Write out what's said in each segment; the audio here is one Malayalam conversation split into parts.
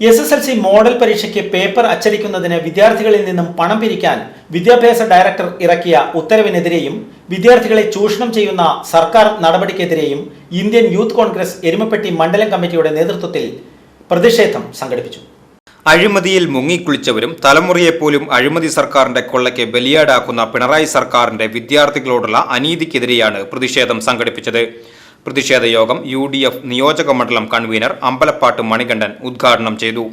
S S L C model പരീക്ഷയ്ക്ക് പേപ്പർ അച്ചടിക്കുന്നതിന് വിദ്യാർത്ഥികളിൽ നിന്നും പണം പിരിക്കാൻ വിദ്യാഭ്യാസ ഡയറക്ടർ ഇറക്കിയ ഉത്തരവിനെതിരെയും വിദ്യാർത്ഥികളെ ചൂഷണം ചെയ്യുന്ന സർക്കാർ നടപടിക്കെതിരെയും ഇന്ത്യൻ യൂത്ത് കോൺഗ്രസ് എരുമപ്പെട്ടി മണ്ഡലം കമ്മിറ്റിയുടെ നേതൃത്വത്തിൽ പ്രതിഷേധം സംഘടിപ്പിച്ചു. അഴിമതിയിൽ മുങ്ങിക്കുളിച്ചവരും തലമുറയെപ്പോലും അഴിമതി സർക്കാരിന്റെ കൊള്ളയ്ക്ക് ബലിയാടാക്കുന്ന പിണറായി സർക്കാരിന്റെ വിദ്യാർത്ഥികളോടുള്ള അനീതിക്കെതിരെയാണ് പ്രതിഷേധം സംഘടിപ്പിച്ചത്. പ്രതിഷേധ യോഗം യു ഡി എഫ് നിയോജക മണ്ഡലം കൺവീനർ അമ്പലപ്പാട്ട് മണികണ്ഠൻ ഉദ്ഘാടനം ചെയ്തു.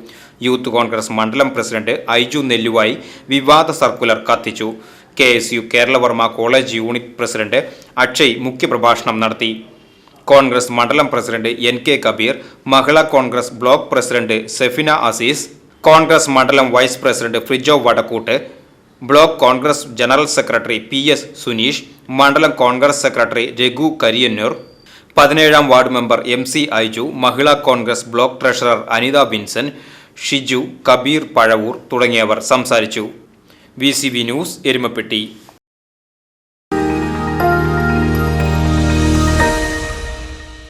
യൂത്ത് കോൺഗ്രസ് മണ്ഡലം പ്രസിഡന്റ് ഐജു നെല്ലുവായി വിവാദ സർക്കുലർ കത്തിച്ചു. K S U Keralavarma college unit president Akshay മുഖ്യപ്രഭാഷണം നടത്തി. കോൺഗ്രസ് മണ്ഡലം president N K Kabeer Mahila Congress block president Sefina Azeez Congress മണ്ഡലം vice president Frijo Vadakkoot block Congress general secretary P S Suneesh മണ്ഡലം കോൺഗ്രസ് സെക്രട്ടറി രഘു കരിയന്നൂർ പതിനേഴാം ward member M C Aiju Mahila Congress block treasurer Anitha Vinson Shiju Kabeer Pazhavoor തുടങ്ങിയവർ സംസാരിച്ചു. V news Erumapetty.